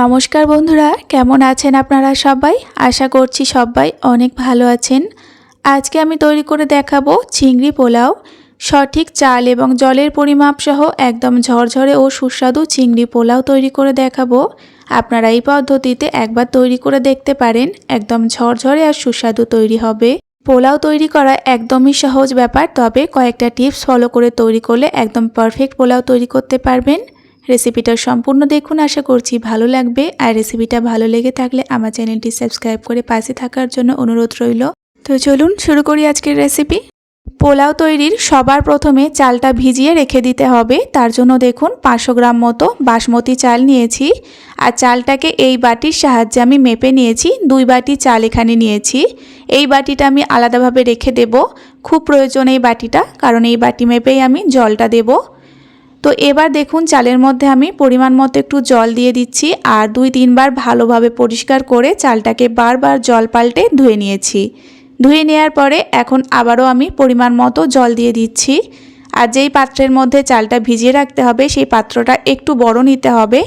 নমস্কার বন্ধুরা, কেমন আছেন আপনারা সবাই? আশা করছি সবাই অনেক ভালো আছেন। আজকে আমি তৈরি করে দেখাবো চিংড়ি পোলাও। সঠিক চাল এবং জলের পরিমাপ সহ একদম ঝরঝরে ও সুস্বাদু চিংড়ি পোলাও তৈরি করে দেখাবো। আপনারা এই পদ্ধতিতে একবার তৈরি করে দেখতে পারেন, একদম ঝরঝরে আর সুস্বাদু তৈরি হবে। পোলাও তৈরি করা একদমই সহজ ব্যাপার, তবে কয়েকটা টিপস ফলো করে তৈরি করলে একদম পারফেক্ট পোলাও তৈরি করতে পারবেন। রেসিপিটা সম্পূর্ণ দেখুন, আশা করছি ভালো লাগবে। আর রেসিপিটা ভালো লেগে থাকলে আমার চ্যানেলটি সাবস্ক্রাইব করে পাশে থাকার জন্য অনুরোধ রইল। তো চলুন শুরু করি আজকের রেসিপি। পোলাও তৈরির সবার প্রথমে চালটা ভিজিয়ে রেখে দিতে হবে। তার জন্য দেখুন, পাঁচশো গ্রাম মতো বাসমতি চাল নিয়েছি। আর চালটাকে এই বাটির সাহায্যে আমি মেপে নিয়েছি, দুই বাটি চাল এখানে নিয়েছি। এই বাটিটা আমি আলাদাভাবে রেখে দেব। খুব প্রয়োজন এই বাটিটা, কারণ এই বাটি মেপেই আমি জলটা দেবো। তো এবার দেখুন, চালের মধ্যে আমি পরিমাণ মতো একটু জল দিয়ে দিচ্ছি আর দুই তিনবার ভালোভাবে পরিষ্কার করে চালটাকে বারবার জল পাল্টে ধুয়ে নিয়েছি। ধুয়ে নেওয়ার পরে এখন আবারও আমি পরিমাণ মতো জল দিয়ে দিচ্ছি। আর যেই পাত্রের মধ্যে চালটা ভিজিয়ে রাখতে হবে, সেই পাত্রটা একটু বড় নিতে হবে,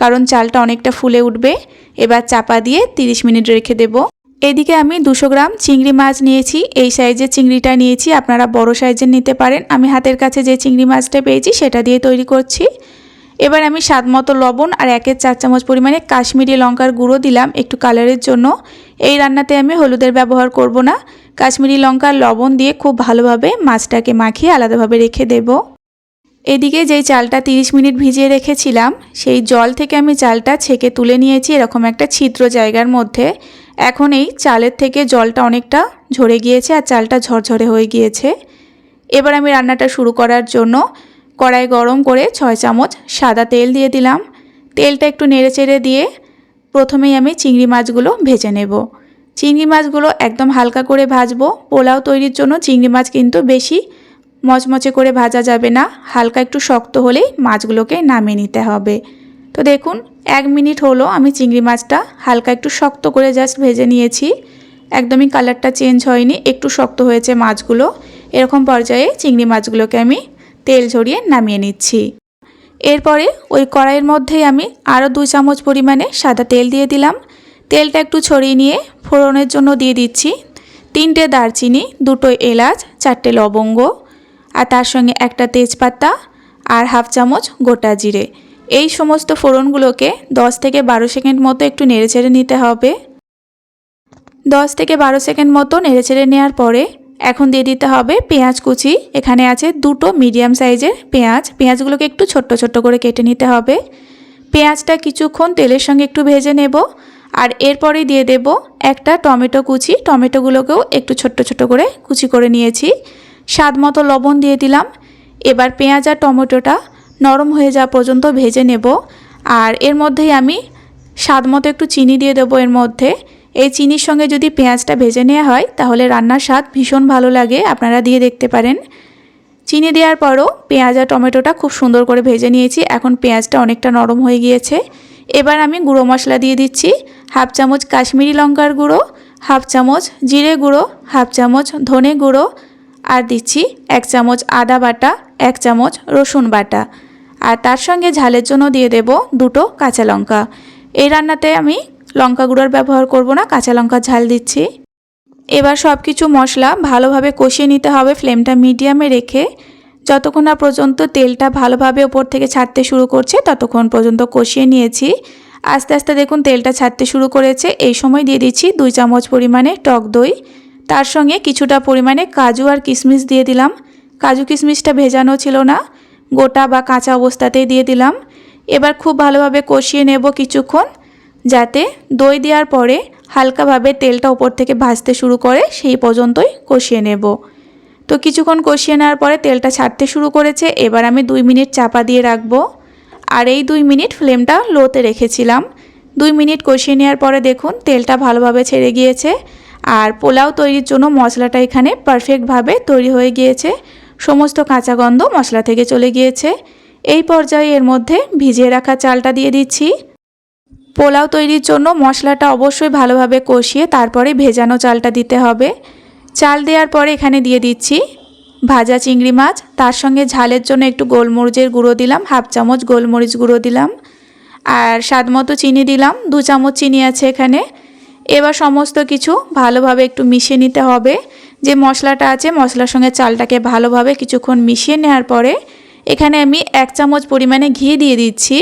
কারণ চালটা অনেকটা ফুলে উঠবে। এবার চাপা দিয়ে 30 মিনিট রেখে দেবো। এদিকে আমি দুশো গ্রাম চিংড়ি মাছ নিয়েছি। এই সাইজের চিংড়িটা নিয়েছি। আপনারা বড় সাইজের নিতে পারেন। আমি হাতের কাছে যে চিংড়ি মাছটা পেয়েছি, সেটা দিয়ে তৈরি করছি। এবার আমি স্বাদ মতো লবণ আর একের চার চামচ পরিমাণে কাশ্মীরি লঙ্কার গুঁড়ো দিলাম একটু কালারের জন্য। এই রান্নাতে আমি হলুদের ব্যবহার করব না। কাশ্মীরি লঙ্কার লবণ দিয়ে খুব ভালোভাবে মাছটাকে মাখিয়ে আলাদাভাবে রেখে দেব। এদিকে যেই চালটা 30 মিনিট ভিজিয়ে রেখেছিলাম, সেই জল থেকে আমি চালটা ছেঁকে তুলে নিয়েছি এরকম একটা ছিদ্র জায়গার মধ্যে। এখন এই চালের থেকে জলটা অনেকটা ঝরে গিয়েছে আর চালটা ঝরঝরে হয়ে গিয়েছে। এবার আমি রান্নাটা শুরু করার জন্য কড়াই গরম করে ছয় চামচ সাদা তেল দিয়ে দিলাম। তেলটা একটু নেড়ে চেড়ে দিয়ে প্রথমেই আমি চিংড়ি মাছগুলো ভেজে নেব। চিংড়ি মাছগুলো একদম হালকা করে ভাজবো। পোলাও তৈরির জন্য চিংড়ি মাছ কিন্তু বেশি মচমচে করে ভাজা যাবে না। হালকা একটু শক্ত হলেই মাছগুলোকে নামিয়ে নিতে হবে। তো দেখুন, এক মিনিট হলো আমি চিংড়ি মাছটা হালকা একটু শক্ত করে জাস্ট ভেজে নিয়েছি। একদমই কালারটা চেঞ্জ হয়নি, একটু শক্ত হয়েছে মাছগুলো। এরকম পর্যায়ে চিংড়ি মাছগুলোকে আমি তেল ঝরিয়ে নামিয়ে নিচ্ছি। এরপরে ওই কড়াইয়ের মধ্যেই আমি আরও দুই চামচ পরিমাণে সাদা তেল দিয়ে দিলাম। তেলটা একটু ছড়িয়ে নিয়ে ফোড়নের জন্য দিয়ে দিচ্ছি তিনটে দারচিনি, দুটো এলাচ, চারটে লবঙ্গ, আর তার সঙ্গে একটা তেজপাতা আর হাফ চামচ গোটা জিরে। এই সমস্ত ফোড়নগুলোকে 10 থেকে বারো সেকেন্ড মতো একটু নেড়েচেড়ে নিতে হবে। 10 থেকে বারো সেকেন্ড মতো নেড়েচেড়ে নেওয়ার পরে এখন দিয়ে দিতে হবে পেঁয়াজ কুচি। এখানে আছে দুটো মিডিয়াম সাইজের পেঁয়াজ। পেঁয়াজগুলোকে একটু ছোট্ট ছোট্ট করে কেটে নিতে হবে। পেঁয়াজটা কিছুক্ষণ তেলের সঙ্গে একটু ভেজে নেব। আর এরপরেই দিয়ে দেব একটা টমেটো কুচি। টমেটোগুলোকেও একটু ছোট্ট ছোট্ট করে কুচি করে নিয়েছি। স্বাদ মতো লবণ দিয়ে দিলাম। এবার পেঁয়াজ আর টমেটোটা নরম হয়ে যাওয়া পর্যন্ত ভেজে নেব। আর এর মধ্যেই আমি স্বাদ মতো একটু চিনি দিয়ে দেবো এর মধ্যে। এই চিনির সঙ্গে যদি পেঁয়াজটা ভেজে নেওয়া হয়, তাহলে রান্নার স্বাদ ভীষণ ভালো লাগে, আপনারা দিয়ে দেখতে পারেন। চিনি দেওয়ার পরও পেঁয়াজ আর টমেটোটা খুব সুন্দর করে ভেজে নিয়েছি, এখন পেঁয়াজটা অনেকটা নরম হয়ে গিয়েছে। এবার আমি গুঁড়ো মশলা দিয়ে দিচ্ছি, হাফ চামচ কাশ্মীরি লঙ্কার গুঁড়ো, হাফ চামচ জিরে গুঁড়ো, হাফ চামচ ধনে গুঁড়ো, আর দিচ্ছি এক চামচ আদা বাটা, এক চামচ রসুন বাটা। আর তার সঙ্গে ঝালের জন্য দিয়ে দেব দুটো কাঁচা লঙ্কা। এই রান্নাতে আমি লঙ্কা গুঁড়োর ব্যবহার করব না, কাঁচা লঙ্কা ঝাল দিচ্ছি। এবার সব কিছু মশলা ভালোভাবে কষিয়ে নিতে হবে, ফ্লেমটা মিডিয়ামে রেখে যতক্ষণ না পর্যন্ত তেলটা ভালোভাবে ওপর থেকে ছাড়তে শুরু করছে ততক্ষণ পর্যন্ত কষিয়ে নিয়েছি। আস্তে আস্তে দেখুন তেলটা ছাড়তে শুরু করেছে। এই সময় দিয়ে দিচ্ছি দুই চামচ পরিমাণে টক দই। তার সঙ্গে কিছুটা পরিমাণে কাজু আর কিশমিশ দিয়ে দিলাম। কাজু কিশমিশটা ভেজানো ছিল না। গোটা বা কাঁচা অবস্থাতেই দিয়ে দিলাম। এবার খুব ভালোভাবে কষিয়ে নেব কিছুক্ষণ, যাতে দই দেওয়ার পরে হালকাভাবে তেলটা ওপর থেকে ভাজতে শুরু করে সেই পর্যন্তই কষিয়ে নেব। তো কিছুক্ষণ কষিয়ে নেওয়ার পরে তেলটা ছাড়তে শুরু করেছে, এবার আমি দুই মিনিট চাপা দিয়ে রাখব। আর এই দুই মিনিট ফ্লেমটা লোতে রেখেছিলাম। দুই মিনিট কষিয়ে নেওয়ার পরে দেখুন, তেলটা ভালোভাবে ছেড়ে গিয়েছে। আর পোলাও তৈরির জন্য মশলাটা এখানে পারফেক্টভাবে তৈরি হয়ে গিয়েছে। সমস্ত কাঁচা গন্ধ মশলা থেকে চলে গিয়েছে। এই পর্যায়ে এর মধ্যে ভিজিয়ে রাখা চালটা দিয়ে দিচ্ছি। পোলাও তৈরির জন্য মশলাটা অবশ্যই ভালোভাবে কষিয়ে তারপরে ভেজানো চালটা দিতে হবে। চাল দেওয়ার পরে এখানে দিয়ে দিচ্ছি ভাজা চিংড়ি মাছ। তার সঙ্গে ঝালের জন্য একটু গোলমরিচের গুঁড়ো দিলাম, হাফ চামচ গোলমরিচ গুঁড়ো দিলাম। আর স্বাদ মতো চিনি দিলাম, দু চামচ চিনি আছে এখানে। এবার সমস্ত কিছু ভালোভাবে একটু মিশিয়ে নিতে হবে। যে মশলাটা আছে, মশলার সঙ্গে চালটাকে ভালোভাবে কিছুক্ষণ মিশিয়ে নেওয়ার পরে এখানে আমি এক চামচ পরিমাণে ঘি দিয়ে দিচ্ছি।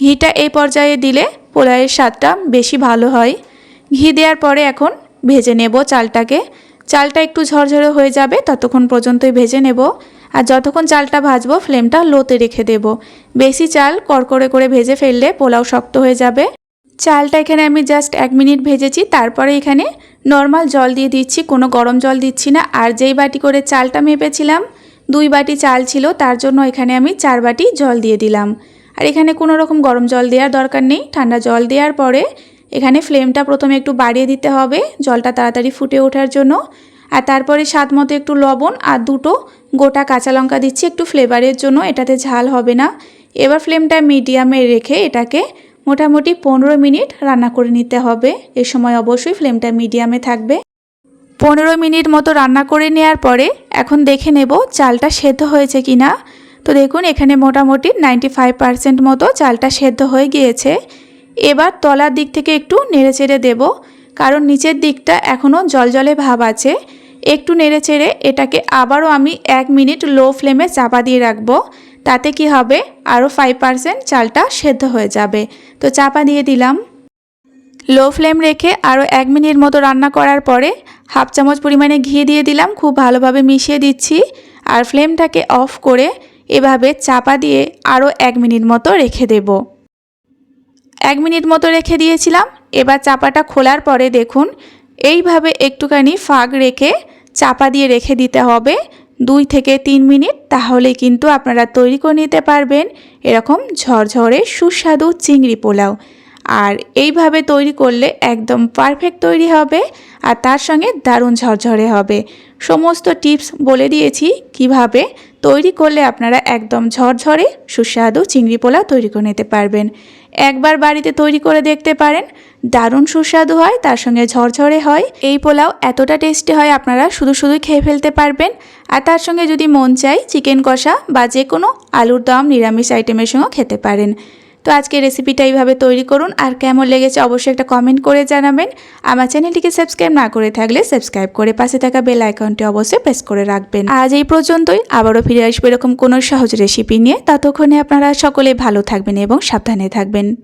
ঘিটা এই পর্যায়ে দিলে পোলাওয়ের স্বাদটা বেশি ভালো হয়। ঘি দেওয়ার পরে এখন ভেজে নেব চালটাকে। চালটা একটু ঝরঝরে হয়ে যাবে, ততক্ষণ পর্যন্তই ভেজে নেব। আর যতক্ষণ চালটা ভাজবো ফ্লেমটা লোতে রেখে দেব। বেশি চাল কড়কড়ে করে ভেজে ফেললে পোলাও শক্ত হয়ে যাবে। চালটা এখানে আমি জাস্ট এক মিনিট ভেজেছি, তারপরে এখানে নর্মাল জল দিয়ে দিচ্ছি, কোনো গরম জল দিচ্ছি না। আর যেই বাটি করে চালটা মেপেছিলাম, দুই বাটি চাল ছিল, তার জন্য এখানে আমি চার বাটি জল দিয়ে দিলাম। আর এখানে কোনো রকম গরম জল দেওয়ার দরকার নেই, ঠান্ডা জল দেওয়ার পরে এখানে ফ্লেমটা প্রথমে একটু বাড়িয়ে দিতে হবে, জলটা তাড়াতাড়ি ফুটে ওঠার জন্য। আর তারপরে স্বাদ মতো একটু লবণ আর দুটো গোটা কাঁচা লঙ্কা দিচ্ছি, একটু ফ্লেভারের জন্য, এটাতে ঝাল হবে না। এবার ফ্লেমটা মিডিয়ামে রেখে এটাকে মোটামুটি পনেরো মিনিট রান্না করে নিতে হবে। এ সময় অবশ্যই ফ্লেমটা মিডিয়ামে থাকবে। পনেরো মিনিট মতো রান্না করে নেওয়ার পরে এখন দেখে নেব চালটা সেদ্ধ হয়েছে কি না তো দেখুন, এখানে মোটামুটি নাইনটি ফাইভ পারসেন্ট মতো চালটা সেদ্ধ হয়ে গিয়েছে। এবার তলার দিক থেকে একটু নেড়ে চেড়ে দেবো, কারণ নিচের দিকটা এখনও জলজলে ভাব আছে। একটু নেড়ে চেড়ে এটাকে আবারও আমি এক মিনিট লো ফ্লেমে চাপা দিয়ে রাখব। তাতে কি হবে? আরও ফাইভ পারসেন্ট চালটা সেদ্ধ হয়ে যাবে। তো চাপা দিয়ে দিলাম। লো ফ্লেম রেখে আরও এক মিনিট মতো রান্না করার পরে হাফ চামচ পরিমাণে ঘি দিয়ে দিলাম। খুব ভালোভাবে মিশিয়ে দিচ্ছি। আর ফ্লেমটাকে অফ করে এভাবে চাপা দিয়ে আরও এক মিনিট মতো রেখে দেব। এক মিনিট মতো রেখে দিয়েছিলাম। এবার চাপাটা খোলার পরে দেখুন, এইভাবে একটুখানি ফাঁক রেখে চাপা দিয়ে রেখে দিতে হবে। দুই থেকে তিন মিনিট তাহলে কিন্তু আপনারা তৈরি করে নিতে পারবেন এরকম ঝরঝরে সুস্বাদু চিংড়ি পোলাও। আর এইভাবে তৈরি করলে একদম পারফেক্ট তৈরি হবে আর তার সঙ্গে দারুণ ঝরঝরে হবে। সমস্ত টিপস বলে দিয়েছি কীভাবে তৈরি করলে আপনারা একদম ঝরঝরে সুস্বাদু চিংড়ি পোলাও তৈরি করে নিতে পারবেন। একবার বাড়িতে তৈরি করে দেখতে পারেন, দারুণ সুস্বাদু হয়, তার সঙ্গে ঝরঝরে হয়। এই পোলাও এতটা টেস্টি হয়, আপনারা শুধু শুধু খেয়ে ফেলতে পারবেন। আর তার সঙ্গে যদি মন চাই চিকেন কষা বা যে কোনো আলুর দম, নিরামিষ আইটেমের সঙ্গেও খেতে পারেন। তো আজকে রেসিপিটা এইভাবে তৈরি করুন। আর কেমন লেগেছে অবশ্যই একটা কমেন্ট করে জানাবেন। আমার চ্যানেলটিকে সাবস্ক্রাইব না করে থাকলে সাবস্ক্রাইব করে পাশে থাকা বেল আইকনটি অবশ্যই প্রেস করে রাখবেন। আজ এই পর্যন্তই। আবারও ফিরে আসবে এরকম কোনো সহজ রেসিপি নিয়ে। ততক্ষণে আপনারা সকলে ভালো থাকবেন এবং সাবধানে থাকবেন।